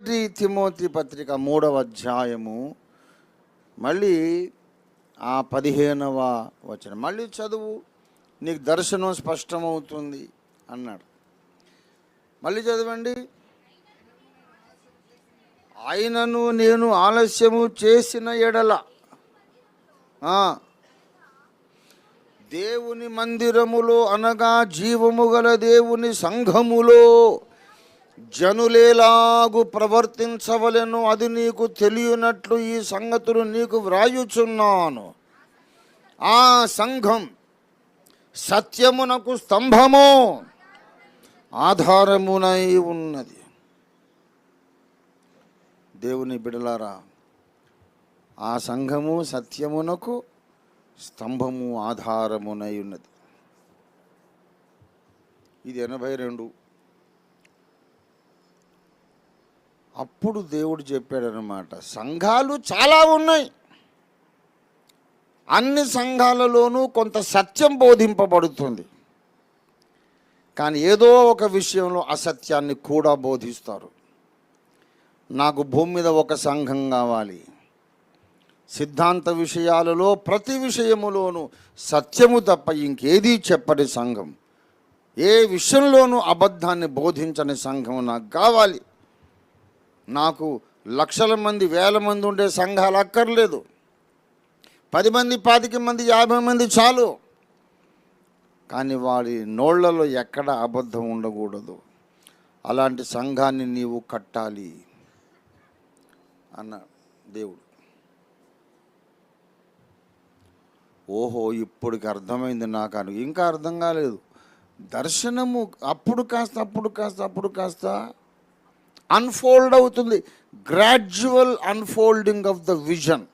మొదటి తిమోతి పత్రిక మూడవ అధ్యాయము. మళ్ళీ ఆ పదిహేనవ వచనం. మళ్ళీ చదువు. నీకు దర్శనం స్పష్టమవుతుంది అన్నాడు. మళ్ళీ చదవండి. ఆయనను నేను ఆలస్యము చేసిన ఎడల. దేవుని మందిరములో అనగా జీవము గల దేవుని సంఘములో జనులేలాగు ప్రవర్తించవలను అది నీకు తెలియనట్లు ఈ సంగతులు నీకు వ్రాయుచున్నాను. ఆ సంఘం సత్యమునకు స్తంభము ఆధారమునై ఉన్నది. దేవుని బిడలారా ఆ సంఘము సత్యమునకు స్తంభము ఆధారమునై ఉన్నది. ఇది ఎనభై రెండు. అప్పుడు దేవుడు చెప్పాడనమాట సంఘాలు చాలా ఉన్నాయి. అన్ని సంఘాలలోనూ కొంత సత్యం బోధింపబడుతుంది. కానీ ఏదో ఒక విషయంలో అసత్యాన్ని కూడా బోధిస్తారు. నాకు భూమి మీద ఒక సంఘం కావాలి. సిద్ధాంత విషయాలలో ప్రతి విషయములోనూ సత్యము తప్ప ఇంకేదీ చెప్పని సంఘం. ఏ విషయంలోనూ అబద్ధాన్ని బోధించని సంఘం నాకు కావాలి. నాకు లక్షల మంది వేల మంది ఉండే సంఘాలు అక్కర్లేదు. పది మంది పాతిక మంది యాభై మంది చాలు. కానీ వారి నోళ్ళలో ఎక్కడ అబద్ధం ఉండకూడదు. అలాంటి సంఘాన్ని నీవు కట్టాలి అన్న దేవుడు. ఓహో ఇప్పటికి అర్థమైంది నాకు అని ఇంకా అర్థం కాలేదు. దర్శనము అప్పుడు కాస్త అప్పుడు కాస్త అప్పుడు కాస్త అన్ఫోల్డ్ అవుతుంది. Gradual unfolding of the vision